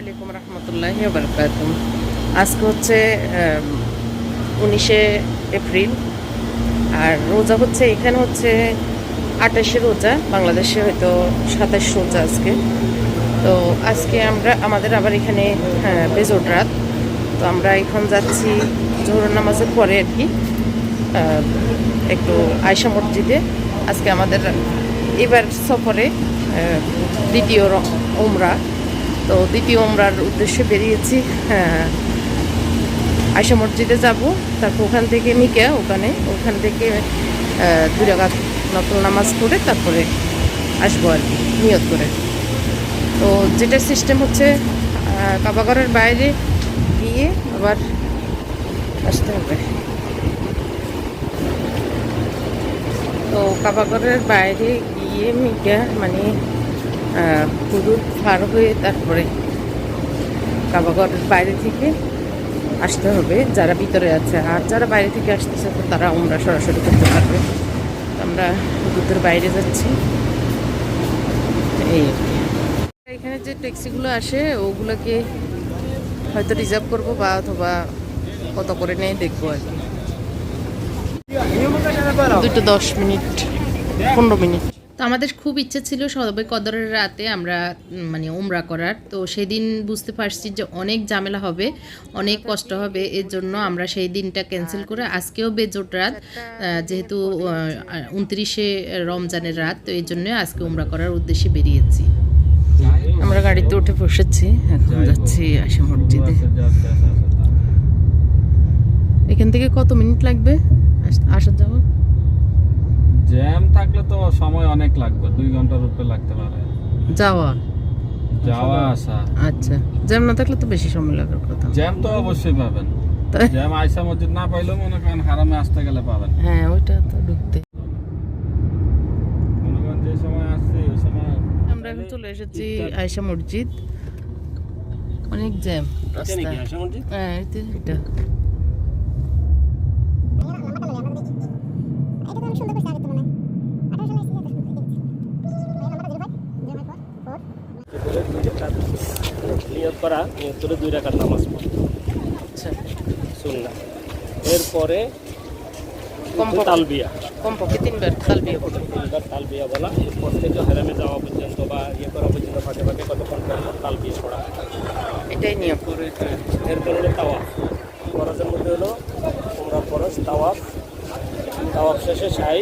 আলাইকুম রহমতুল্লাহ বারকাত আজকে হচ্ছে উনিশে এপ্রিল। আর রোজা হচ্ছে এখানে হচ্ছে আঠাশে রোজা বাংলাদেশে হয়তো সাতাশ রোজা আজকে। তো আজকে আমরা আমাদের আবার এখানে হ্যাঁ, বেজোট রাত। তো আমরা এখন যাচ্ছি জোহর নামাজের পরে আর কি একটু আয়সা মসজিদে। আজকে আমাদের এবার সফরে দ্বিতীয় ওমরা তো দ্বিতীয় ওমরার উদ্দেশ্যে বেরিয়েছি। হ্যাঁ আয়সা মসজিদে যাব। তারপর ওখান থেকে নিকে ওখানে, ওখান থেকে দুই রাকাত নকল নামাজ পড়ে তারপরে আসব আর নিয়ত করে। তো যেটা সিস্টেম হচ্ছে কাবাগরের বাইরে গিয়ে আবার আসতে হবে। তো কাবাগরের বাইরে গিয়ে মিকা মানে আহ, হুদুদ পার হয়ে তারপরে কাবাগরের বাইরে থেকে আসতে হবে। যারা ভিতরে আছে আর যারা বাইরে থেকে আসতেছে তো তারা আমরা সরাসরি করতে পারবে। আমরা হুদুদের বাইরে যাচ্ছি। এই এখানে যে ট্যাক্সিগুলো আসে ওগুলোকে হয়তো রিজার্ভ করব বা অথবা কত করে নেই দেখব আর কি। দুটো দশ মিনিট পনেরো মিনিট। তো আমাদের খুব ইচ্ছে ছিল সবে কদরের রাতে আমরা মানে ওমরা করার। তো সেদিন বুঝতে পারছি যে অনেক ঝামেলা হবে অনেক কষ্ট হবে এর জন্য আমরা সেই দিনটা ক্যান্সেল করে আজকেও বেজোট রাত যেহেতু উনত্রিশে রমজানের রাত তো এই জন্য আজকে ওমরা করার উদ্দেশ্যে বেরিয়েছি। আমরা গাড়িতে উঠে বসেছি এখন যাচ্ছি আশা মসজিদে। এখান থেকে কত মিনিট লাগবে? আস- আসা যাওয়া জ্যাম থাকলে তো সময় অনেক লাগবে দুই ঘণ্টার উপরে লাগতে পারে। যাওয়া? যাওয়া আসা। আচ্ছা জ্যাম না থাকলে তো বেশি সময় লাগার কথা জ্যাম তো অবশ্যই পাবেন। জ্যাম আইসা মসজিদ না পাইলেও মনে করেন হারামে আসতে গেলে পাবেন। হ্যাঁ ওইটা তো ঢুকতে। মনে করেন যে সময় আসছে ওই সময় আমরা এখন চলে এসেছি আয়সা মসজিদ। অনেক জ্যাম রাস্তায় হ্যাঁ এটা। করা নিয়ত করে দুই রাখার নামাজ পড়া আচ্ছা। সুন্নাহ। এরপরে তালবিয়া। কমপক্ষে তিনবার তাল বিয়ে করব তিনবার তালবিয়া বলা। এরপর থেকে হেরামে যাওয়া পর্যন্ত বা ইয়ে করা পর্যন্ত ফাঁকে ফাঁকে কতক্ষণ পর পর তালবিয়া পড়া এটাই নিয়ম। এরপর হলো তাওয়াফ। ফরজের মধ্যে হলো তোমরা ফরজ তাওয়াফ। তাওয়াফ শেষে সাই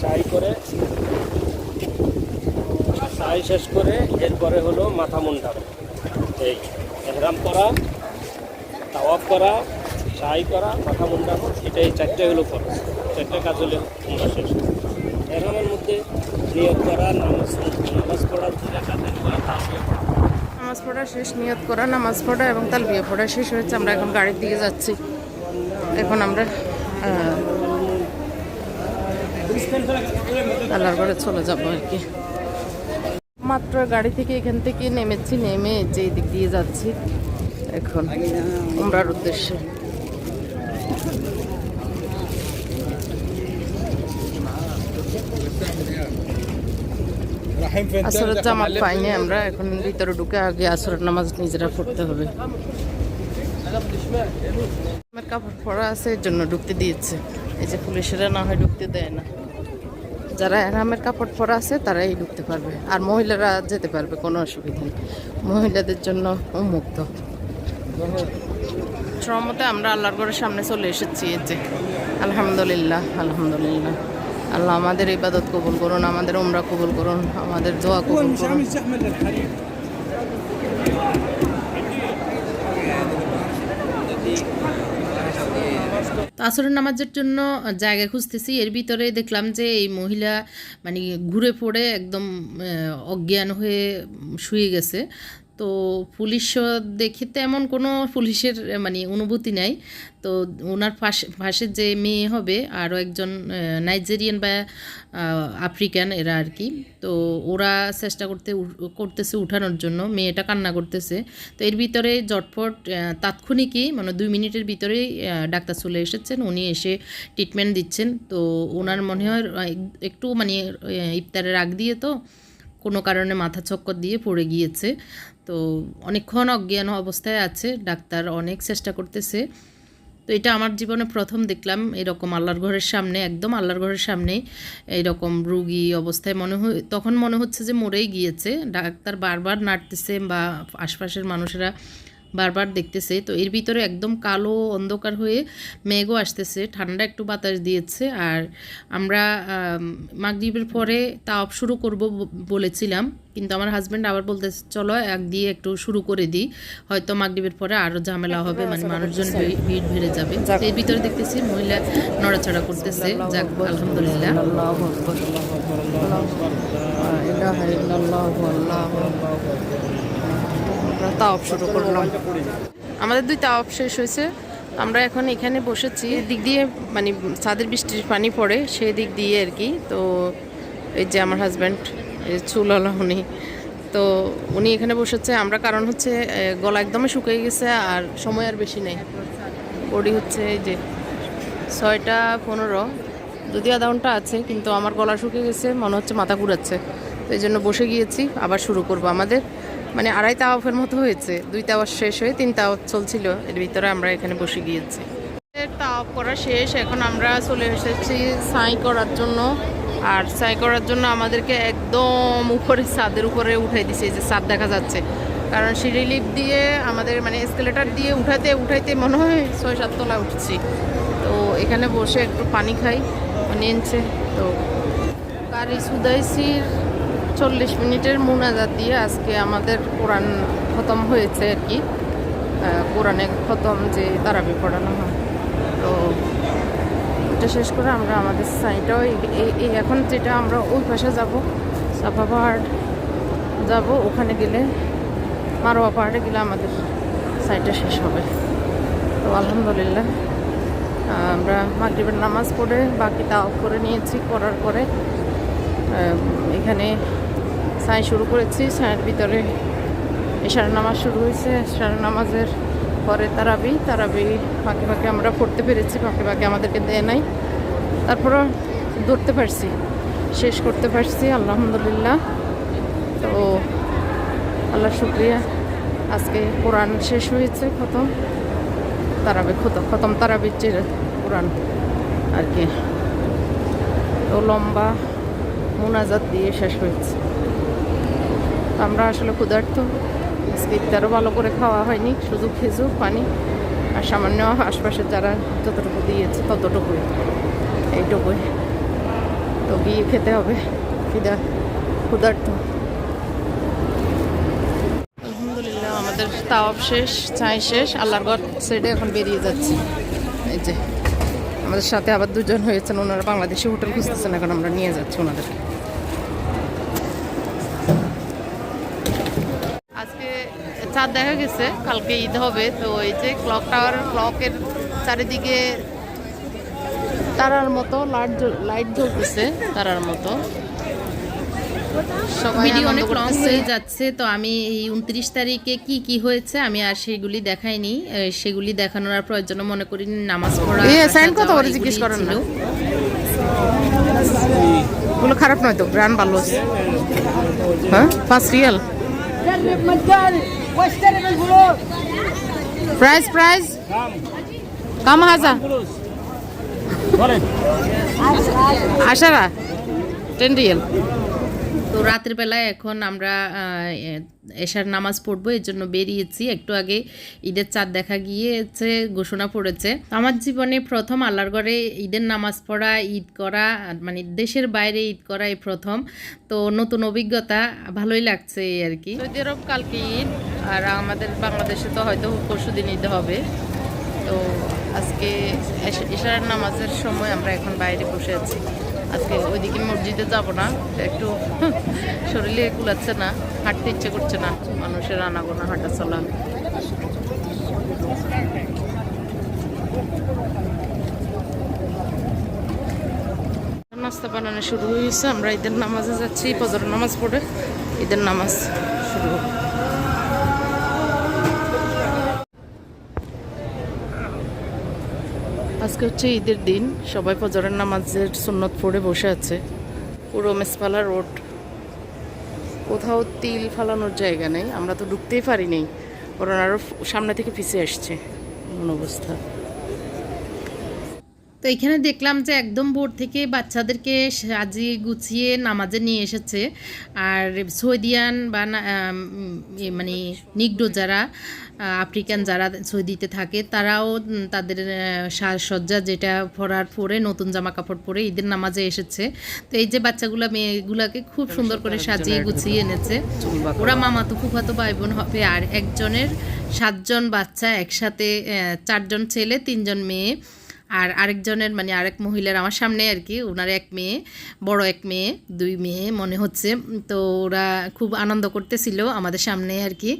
সাই করে সাই শেষ করে এরপরে হলো মাথা মুন্ডানো এই এহরাম করা, তাওয়াফ করা, সাই করা, মাথা মুন্ডানো, এটাই চারটে হলো ফরজ। চারটে কাজ হলে তোমরা শেষ। এহরামের মধ্যে নিয়োগ করা, নামাজ নামাজ পড়া দুটা কাজ করা পড়া নামাজ পড়া শেষ, নিয়ত করা, নামাজ পড়া এবং তাল বিয়ে পড়া শেষ হয়েছে, আমরা এখন গাড়ির দিকে যাচ্ছি। এখন আমরা আল্লাহর ঘরে চলে যাব আর কি। মাত্র গাড়ি থেকে এখান থেকে নেমেছি, নেমে যে দিক দিয়ে যাচ্ছি, এখন উমরার উদ্দেশ্যে। আসরের জামাত পাইনি আমরা, এখন ভিতরে ঢুকে আগে আসরের নামাজ নিজেরা পড়তে হবে। আমার কাপড় পরা আছে, এর জন্য ঢুকতে দিয়েছে। এই যে পুলিশেরা না হয় ঢুকতে দেয় না। যারা এরামের কাপড় পরা আছে, তারাই ঢুকতে পারবে। আর মহিলারা যেতে পারবে, কোনো অসুবিধা নেই। মহিলাদের জন্য উন্মুক্ত। সমতে আমরা আল্লাহর ঘরের সামনে চলে এসেছি এতে আলহামদুলিল্লাহ আলহামদুলিল্লাহ। আল্লাহ আমাদের ইবাদত কবুল করুন, আমাদের উমরা কবুল করুন, আমাদের দোয়া কবুল করুন। তো আসরের নামাজের জন্য জায়গা খুঁজতেছি। এর ভিতরে দেখলাম যে এই মহিলা মানে ঘুরে পড়ে একদম অজ্ঞান হয়ে শুয়ে গেছে। তো পুলিশ দেখে তেমন কোনো পুলিশের মানে অনুভূতি নাই। তো ওনার পাশে পাশে যে মেয়ে হবে, আরও একজন নাইজেরিয়ান বা আফ্রিকান এরা আর কি, তো ওরা চেষ্টা করতে করতেছে উঠানোর জন্য, মেয়েটা কান্না করতেছে। তো এর ভিতরে জটফট তাৎক্ষণিকই মানে দুই মিনিটের ভিতরেই ডাক্তার চলে এসেছেন, উনি এসে ট্রিটমেন্ট দিচ্ছেন। তো ওনার মনে হয় একটু মানে ইফতারের আগ দিয়ে তো কোনো কারণে মাথা চক্কর দিয়ে পড়ে গিয়েছে। তো অনেকক্ষণ অজ্ঞান অবস্থায় আছে, ডাক্তার অনেক চেষ্টা করতেছে। তো এটা আমার জীবনে প্রথম দেখলাম, এরকম আল্লাহর ঘরের সামনে, একদম আল্লাহর ঘরের সামনে এইরকম রুগী অবস্থায় মনে হয় তখন মনে হচ্ছে যে মরেই গিয়েছে। ডাক্তার বারবার নাড়তেছে বা আশপাশের মানুষেরা বারবার দেখতেছে। তো এর ভিতরে একদম কালো অন্ধকার হয়ে মেঘও আসতেছে। ঠান্ডা একটু বাতাস দিয়েছে। আর আমরা মাগরীবের পরে তাওয়াব শুরু করব বলেছিলাম। কিন্তু আমার হাজব্যান্ড আবার বলতেছে চলো এক দিয়ে একটু শুরু করে দিই হয়তো মাগরীবের পরে আরও ঝামেলা হবে মানে মানুষজন ভিড় বেড়ে যাবে। তো এর ভিতরে দেখতেছি মহিলা নড়াচড়া করতেছে। যাক আলহামদুলিল্লাহ। আমরা তাওয়াব শুরু করলাম। আমাদের দুই তাওয়াব শেষ হয়েছে। আমরা এখন এখানে বসেছি। দিক দিয়ে মানে ছাদের বৃষ্টির পানি পড়ে সেই দিক দিয়ে আর কি। তো এই যে আমার হাজব্যান্ড চুলালা উনি, তো উনি এখানে বসেছে। আমরা কারণ হচ্ছে গলা একদমই শুকিয়ে গেছে আর সময় আর বেশি নেই। বডি হচ্ছে এই যে ছয়টা পনেরো। যদি আধা ঘণ্টা আছে, কিন্তু আমার গলা শুকিয়ে গেছে, মনে হচ্ছে মাথা ঘুরাচ্ছে। তো এই জন্য বসে গিয়েছি, আবার শুরু করব আমাদের। মানে আড়াই তাওয়াফের মতো হয়েছে। দুই তাওয়াফ শেষ হয়ে তিন তাওয়াফ চলছিল। এর ভিতরে আমরা এখানে বসে গিয়েছি। তাওয়াফ করা শেষ। এখন আমরা চলে এসেছি সাই করার জন্য। আর সাই করার জন্য আমাদেরকে একদম উপরে, ছাদের উপরে উঠাই দিছে। যে ছাদ দেখা যাচ্ছে। কারণ সিঁড়ি লিফট দিয়ে আমাদের মানে স্কেলেটার দিয়ে উঠাতে, উঠাইতে মনে হয় ছয় সাত তলা উঠছি। তো এখানে বসে একটু পানি খাই। নিয়েছে। তো কারি সুদাইসির চল্লিশ মিনিটের মুনাজাত দিয়ে আজকে আমাদের কোরআন খতম হয়েছে আর কি। কোরআনে খতম যে তারাবি পড়ানো হয়। তো এটা শেষ করে আমরা আমাদের সাইটাও এই এখন যেটা আমরা ওই পাশে যাব, সাফা পাহাড় যাব, ওখানে গেলে মারোয়া পাহাড়ে গেলে আমাদের সাইটটা শেষ হবে। তো আলহামদুলিল্লাহ আমরা মাগরিবের নামাজ পড়ে বাকি তাও করে নিয়েছি, করার পরে এখানে সাই শুরু করেছি, সাইয়ের ভিতরে এশার নামাজ শুরু হয়েছে, এশার নামাজের পরে তারাবি তারাবি ফাঁকে ফাঁকে আমরা পড়তে পেরেছি, ফাঁকে ফাঁকে আমাদেরকে দেয় নাই। তারপরও ধরতে পারছি, শেষ করতে পারছি, আলহামদুলিল্লাহ। তো আল্লাহ শুক্রিয়া। আজকে কোরআন শেষ হয়েছে, খতম। তারাবি খতম তারাবির যে কোরআন আর কি। তো লম্বা মোনাজাত দিয়ে শেষ হয়েছে। আমরা আসলে ক্ষুধার্ত। আজকে ইফতারও ভালো করে খাওয়া হয়নি, শুধু খেজুর, পানি আর সামান্য আশপাশে যারা যতটুকু দিয়েছে ততটুকুই। এইটুকুই। তো গিয়ে খেতে হবে। খিদা, ক্ষুধার্ত। আলহামদুলিল্লাহ, আমাদের তাওয়াব শেষ, চাই শেষ, আল্লাহর ঘর সাইডে এখন বেরিয়ে যাচ্ছি। এই যে, আমাদের সাথে আবার দুজন হয়েছেন, ওনারা বাংলাদেশি হোটেল খুঁজতেছেন, এখন আমরা নিয়ে যাচ্ছি ওনাদেরকে আজকে চাঁদ দেখা গেছে কালকে ঈদ হবে তো এই যে ক্লক টাওয়ার ক্লকের চারিদিকে তারার মতো লাইট লাইট জ্বলতেছে তারার মতো। ভিডিও অনেক লং হয়ে যাচ্ছে তো আমি এই উনত্রিশ তারিখে কি কি হয়েছে আমি আর সেগুলি দেখাইনি। সেগুলি দেখানোর আর প্রয়োজন মনে করিনি নামাজ পড়া কত করে জিজ্ঞেস করেন না? খারাপ নয় তো গ্রান ভালো। হ্যাঁ পাঁচ রিয়াল প্রাইস প্রাইস কাম হাজা আশারা টেন রিয়াল তো রাতের বেলায় এখন আমরা এশার নামাজ পড়ব, এর জন্য বেরিয়েছি। একটু আগে ঈদের চাঁদ দেখা গিয়েছে, ঘোষণা পড়েছে। আমার জীবনে প্রথম আল্লাহর ঘরে ঈদের নামাজ পড়া, ঈদ করা মানে দেশের বাইরে ঈদ করা এই প্রথম। তো নতুন অভিজ্ঞতা, ভালোই লাগছে এই আর কি। সৌদি আরব কালকে ঈদ, আর আমাদের বাংলাদেশে তো হয়তো পরশু দিন ঈদ হবে। তো আজকে এশ- ইশারার নামাজের সময় আমরা এখন বাইরে বসে আছি। আজকে ওইদিকে মসজিদে যাব না। একটু শরীরে কুলাচ্ছে না, হাঁটতে ইচ্ছে করছে না। মানুষের আনাগোনা হাঁটা চলা নাস্তা বানানো শুরু হয়েছে, আমরা ঈদের নামাজে যাচ্ছি ফজর নামাজ পড়ে ঈদের নামাজ শুরু। আজকে হচ্ছে ঈদের দিন। সবাই ফজরের নামাজের সুন্নত পড়ে বসে আছে। পুরো মেসপালা রোড। কোথাও তিল ফালানোর জায়গা নেই। আমরা তো ঢুকতেই পারিনি। বরং আরও সামনে থেকে পিছিয়ে আসছে। এমন অবস্থা। তো এখানে দেখলাম যে একদম ভোর থেকে বাচ্চাদেরকে সাজিয়ে গুছিয়ে নামাজে নিয়ে এসেছে। আর সৌদিয়ান বা মানে নিগ্রো যারা আফ্রিকান যারা সৌদিতে থাকে তারাও তাদের সাজসজ্জা যেটা পরার পরে নতুন জামা কাপড় পরে ঈদের নামাজে এসেছে। তো এই যে বাচ্চাগুলা মেয়েগুলাকে খুব সুন্দর করে সাজিয়ে গুছিয়ে এনেছে। ওরা মামাতো ফুফাতো ভাই বোন হবে আর একজনের সাতজন বাচ্চা একসাথে চারজন ছেলে তিনজন মেয়ে। আর আরেকজনের মানে আরেক মহিলার আমার সামনে আর কি ওনার এক মেয়ে, বড় এক মেয়ে, দুই মেয়ে মনে হচ্ছে। তো ওরা খুব আনন্দ করতেছিল আমাদের সামনে আর কি।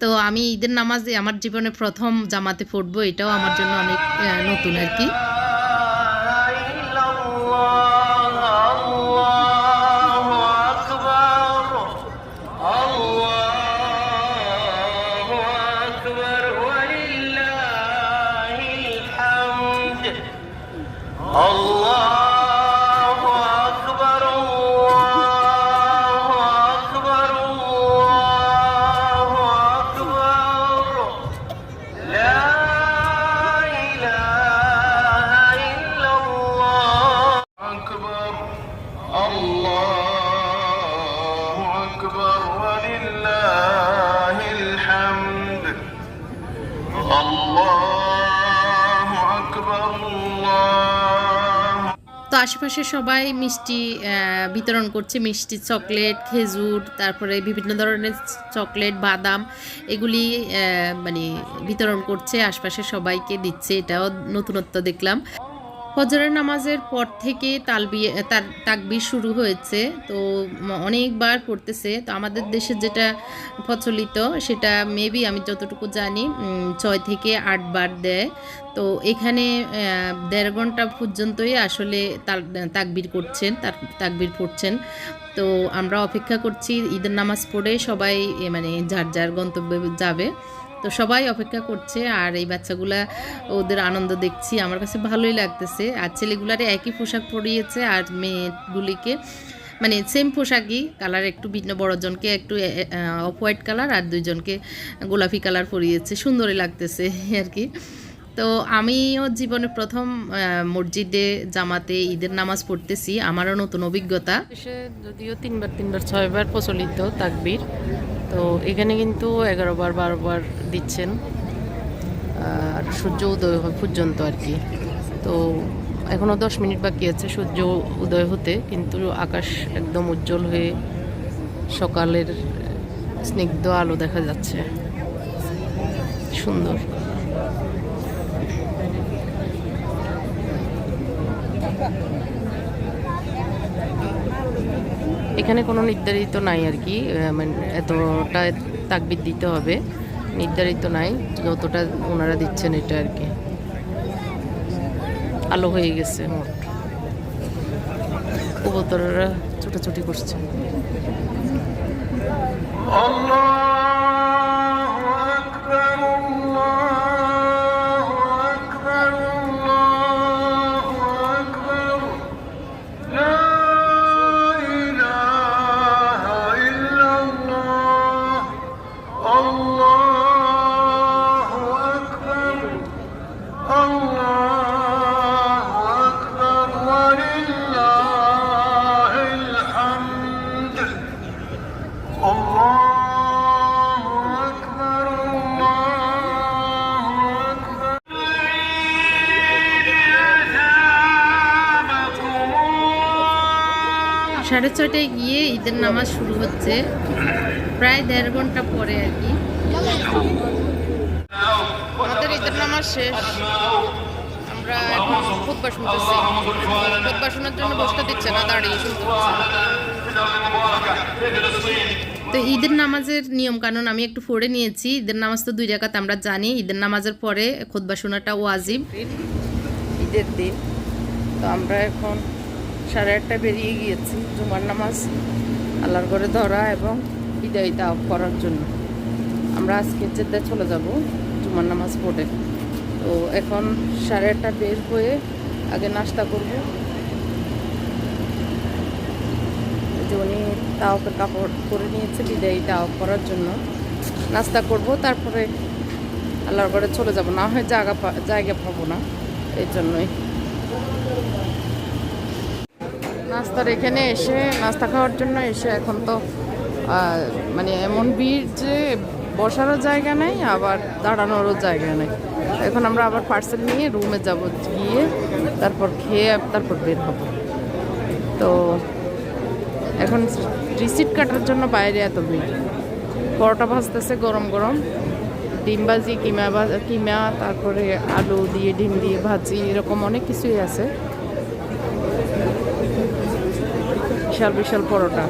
তো আমি ঈদের নামাজ আমার জীবনে প্রথম জামাতে পড়ব, এটাও আমার জন্য অনেক নতুন আর কি। আল্লাহ আশেপাশে সবাই মিষ্টি বিতরণ করছে। মিষ্টি চকলেট, খেজুর, তারপরে বিভিন্ন ধরনের চকলেট, বাদাম, এগুলি মানে বিতরণ করছে। আশপাশে সবাইকে দিচ্ছে। এটাও নতুনত্ব দেখলাম। ফজরের নামাজের পর থেকে তালবি তার তাকবির শুরু হয়েছে। তো অনেকবার পড়তেছে। তো আমাদের দেশে যেটা প্রচলিত, সেটা মেবি আমি যতটুকু জানি ছয় থেকে আটবার দেয়। তো এখানে দেড় ঘণ্টা পর্যন্তই আসলে তাকবির করছেন, তার, তাকবির পড়ছেন। তো আমরা অপেক্ষা করছি ঈদের নামাজ পড়ে সবাই মানে যার যার গন্তব্যে যাবে। তো সবাই অপেক্ষা করছে আর এই বাচ্চাগুলা ওদের আনন্দ দেখছি। আমার কাছে ভালোই লাগতেছে। আর ছেলেগুলারে একই পোশাক পরিয়েছে আর মেয়েগুলিকে মানে সেম পোশাকই কালার একটু ভিন্ন, বড়জনকে একটু অফ হোয়াইট কালার আর দুইজনকে গোলাপি কালার পরিয়েছে। সুন্দরই লাগতেছে আর কি। তো আমিও জীবনে প্রথম মসজিদে, জামাতে ঈদের নামাজ পড়তেছি। আমারও নতুন অভিজ্ঞতা। যদিও তিনবার তিনবার ছয়বার প্রচলিত তাকবির। তো এখানে কিন্তু এগারো বার, বারো বার দিচ্ছেন। আর সূর্য উদয় হয় পর্যন্ত আর কি। তো এখনও দশ মিনিট বাকি আছে সূর্য উদয় হতে, কিন্তু আকাশ একদম উজ্জ্বল হয়ে সকালের স্নিগ্ধ আলো দেখা যাচ্ছে। সুন্দর। এখানে কোনো নির্ধারিত নাই আর কি মানে এতটা তাকবিদ দিতে হবে, নির্ধারিত নাই, যতটা ওনারা দিচ্ছেন এটা আর কি। আলো হয়ে গেছে মোট। কবুতররা ছোটাছুটি করছে। আল্লাহ! সাড়ে ছয়টায় গিয়ে ঈদের নামাজ শুরু হচ্ছে। প্রায় দেড় ঘণ্টা পরে আর কি। আমাদের ঈদের নামাজ শেষ। আমরা এখন খুতবা শুনতেছি। খুতবা শোনার জন্য বসতে দিচ্ছে না, দাঁড়িয়ে তো ঈদের নামাজের নিয়ম কানুন আমি একটু পড়ে নিয়েছি। ঈদের নামাজ তো দুই রাকাত আমরা জানি। ঈদের নামাজের পরে খুতবা শোনাটা ওয়াজিব। ঈদের দিন। তো আমরা এখন সাড়ে আটটা বেরিয়ে গিয়েছি, জুমার নামাজ, আল্লাহর ঘরে ধরা এবং বিদায় দাও করার জন্য। আমরা আজকে জেদ্দায় চলে যাব জুমার নামাজ পড়ে। তো এখন সাড়ে আটটা বের হয়ে আগে নাস্তা করব। যে উনি তাওপের কাপড় করে নিয়েছে, বিদায়ী তাও করার জন্য নাস্তা করব। তারপরে আল্লাহর ঘরে চলে যাব। না হয় জায়গা জায়গা পাবো না, এই জন্যই। নাস্তার এখানে এসে, নাস্তা খাওয়ার জন্য এসে এখন তো মানে এমন ভিড় যে বসারও জায়গা নেই, আবার দাঁড়ানোরও জায়গা নেই। এখন আমরা আবার পার্সেল নিয়ে রুমে যাব, গিয়ে তারপর খেয়ে তারপর বের হব। তো এখন রিসিট কাটার জন্য বাইরে এত ভিড়। পরোটা ভাজতেছে গরম গরম, ডিম ভাজি, কিমা ভাজা কিমা, তারপরে আলু দিয়ে, ডিম দিয়ে ভাজি, এরকম অনেক কিছুই আছে। বিশাল বিশাল পরোটা।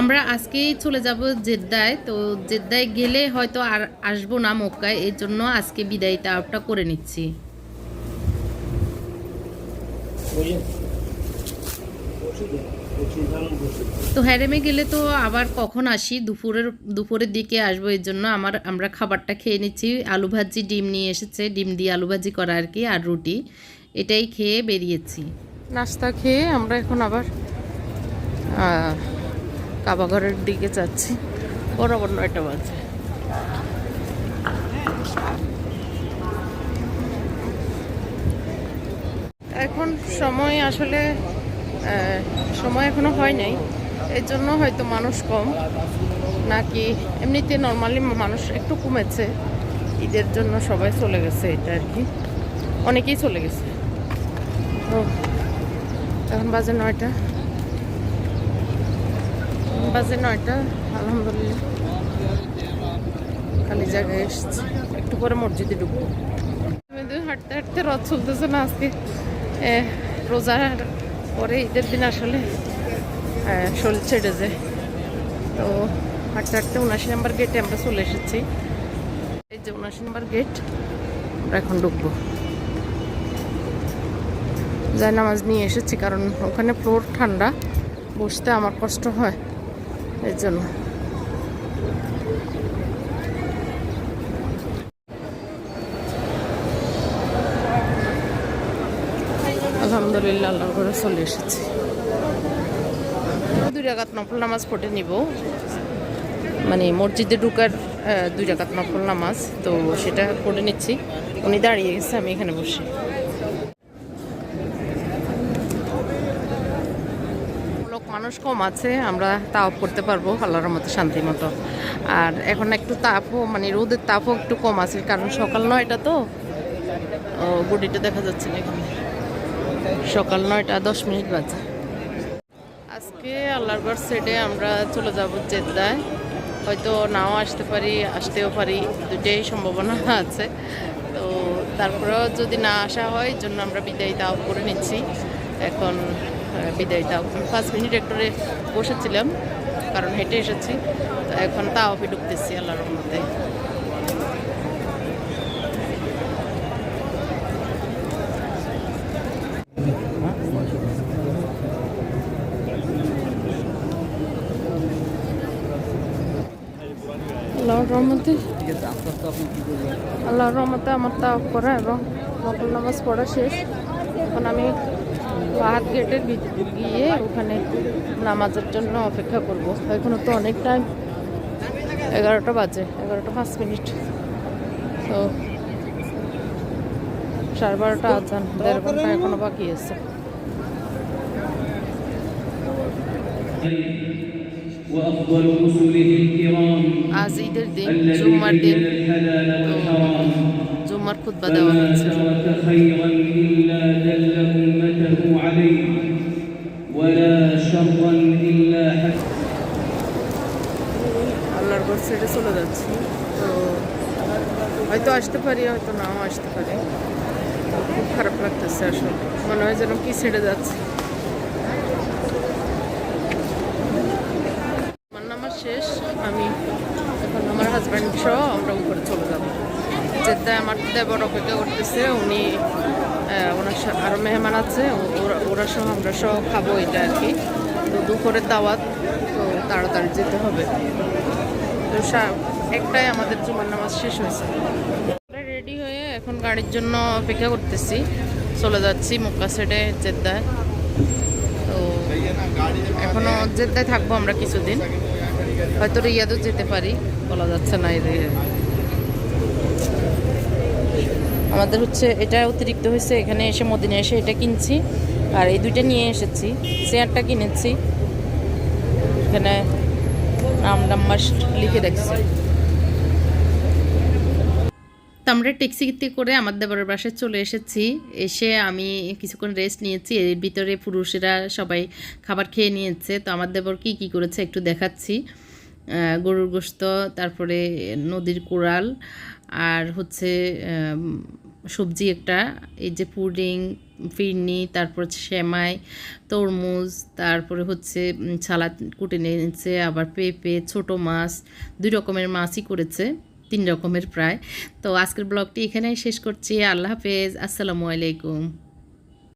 আমরা আজকেই চলে যাব জেদ্দায়। তো জেদ্দায় গেলে হয়তো আর আসব না মক্কায়, এর জন্য আজকে বিদায় তাওয়াফটা করে নিচ্ছি। তো হ্যারেমে গেলে তো আবার কখন আসি? দুপুরের দুপুরের দিকে আসব, এর জন্য আমার, আমরা খাবারটা খেয়ে নিচ্ছি। আলু ভাজি ডিম নিয়ে এসেছে, ডিম দিয়ে আলু ভাজি করা আর কি, আর রুটি। এটাই খেয়ে বেরিয়েছি। নাস্তা খেয়ে আমরা এখন আবার কাবাঘরের দিকে যাচ্ছি। বরাবর নয়টা বাজে। এখন সময় আসলে সময় এখনও হয় নাই। এই জন্য হয়তো মানুষ কম। নাকি এমনিতে নর্মালি মানুষ একটু কমেছে। ঈদের জন্য সবাই চলে গেছে, এটা আর কি। অনেকেই চলে গেছে। তো এখন বাজে নয়টা। বাজে নয়টা, আলহামদুলিল্লাহ। খালি জায়গায় এসেছি। একটু পরে মসজিদে ঢুকবো। হাঁটতে হাঁটতে রথ চলতেছে না আজকে। রোজার পরে ঈদের দিন আসলে শরীর ছেড়ে যায়। তো হাঁটতে হাঁটতে উনাশি নাম্বার গেটে আমরা চলে এসেছি। এই যে উনাশি নাম্বার গেট, আমরা এখন ঢুকবো। নামাজ নিয়ে এসেছি, কারণ ওখানে ফ্লোর ঠান্ডা, বসতে আমার কষ্ট হয়, এর জন্য। আলহামদুলিল্লাহ, আল্লাহর ঘরে চলে এসেছি। দুই রাকাত নফল নামাজ পড়ে নিব। মানে মসজিদে ঢুকার দুই রাকাত নফল নামাজ, তো সেটা পড়ে নিচ্ছি। উনি দাঁড়িয়ে গেছে, আমি এখানে বসে। মানুষ কম আছে, আমরা তাও করতে পারব আল্লাহর মতো শান্তি মতো। আর এখন একটু তাপও মানে রোদের তাপও একটু কম আছে, কারণ সকাল নয়টা তো। বডিটা দেখা যাচ্ছে না এখানে। সকাল নয়টা দশ মিনিট বাজে। আজকে আল্লাহরগড় সেটে আমরা চলে যাব জেদ্দায়। হয়তো নাও আসতে পারি, আসতেও পারি দুটাই সম্ভাবনা আছে। তো তারপরেও যদি না আসা হয় জন্য আমরা বিদায় তাও করে নিচ্ছি। এখন বিদায় তাও পাঁচ মিনিট একটু বসেছিলাম, কারণ হেঁটে এসেছি, তো এখন তাও ঢুকতেছি, আল্লাহর মধ্যে আল্লাহর রহমতে আল্লাহর রহমতে আমার তাও করা এবং নকল নামাজ পড়া শেষ। এখন আমি ফাহাদ গেটের গিয়ে ওখানে নামাজের জন্য অপেক্ষা করব। এখনও তো অনেক টাইম এগারোটা বাজে, এগারোটা পাঁচ মিনিট। তো সাড়ে বারোটা আজান, দেড় ঘণ্টা এখনও বাকি আছে। আজ ঈদের দিন, জুম্মার দিন। জুম্মার খুদ্া দেওয়া হয়েছে। عليه ولا شرا إلا حتى আল্লাহর ঘর ছেড়ে চলে যাচ্ছি তো হয়তো আসতে পারি হয়তো নাও আসতে পারি তো খুব খারাপ লাগতেছে আসলে মনে হয় যেন কি ছেড়ে যাচ্ছে আমার নামাজ শেষ আমি এখন আমার হাজব্যান্ড সহ আমরা উপরে চলে যাব যেতে আমার দেবর অপেক্ষা করতেছে উনি আহ, ওনার মেহমান আছে ওরা- সহ আমরা সহ খাব এটা আর কি। তো দুপুরের দাওয়াত, তো তাড়াতাড়ি যেতে হবে। তো একটাই আমাদের জুমার নামাজ শেষ হয়েছে। রেডি হয়ে এখন গাড়ির জন্য অপেক্ষা করতেছি। চলে যাচ্ছি মুক্কা সেটে জেদ্দায়। তো তো এখনও যেতে থাকব আমরা কিছুদিন। হয়তো রিয়াদও যেতে পারি, বলা যাচ্ছে না এর আমাদের হচ্ছে এটা অতিরিক্ত হয়েছে, এখানে এসে মদিনে এসে এটা কিনছি আর এই দুইটা নিয়ে এসেছি, চেয়ারটা কিনেছি। এখানে নাম নাম্বার লিখে রাখছি। আমরা ট্যাক্সিতে করে আমার দেবরের বাসায় চলে এসেছি। এসে আমি কিছুক্ষণ রেস্ট নিয়েছি, এর ভিতরে পুরুষেরা সবাই খাবার খেয়ে নিয়েছে। তো আমার দেবর কি কি করেছে একটু দেখাচ্ছি। গরুর গোস্ত, তারপরে নদীর কোরাল আর হচ্ছে সবজি একটা, এই যে পুডিং, ফিরনি, তারপর হচ্ছে সেমাই, তরমুজ, তারপরে হচ্ছে ছালা কুটে নিয়েছে, আবার পেঁপে, ছোট মাছ, দুই রকমের মাছই করেছে, তিন রকমের প্রায়। তো আজকের ব্লগটি এখানেই শেষ করছি। আল্লাহ হাফেজ। আসসালামু আলাইকুম।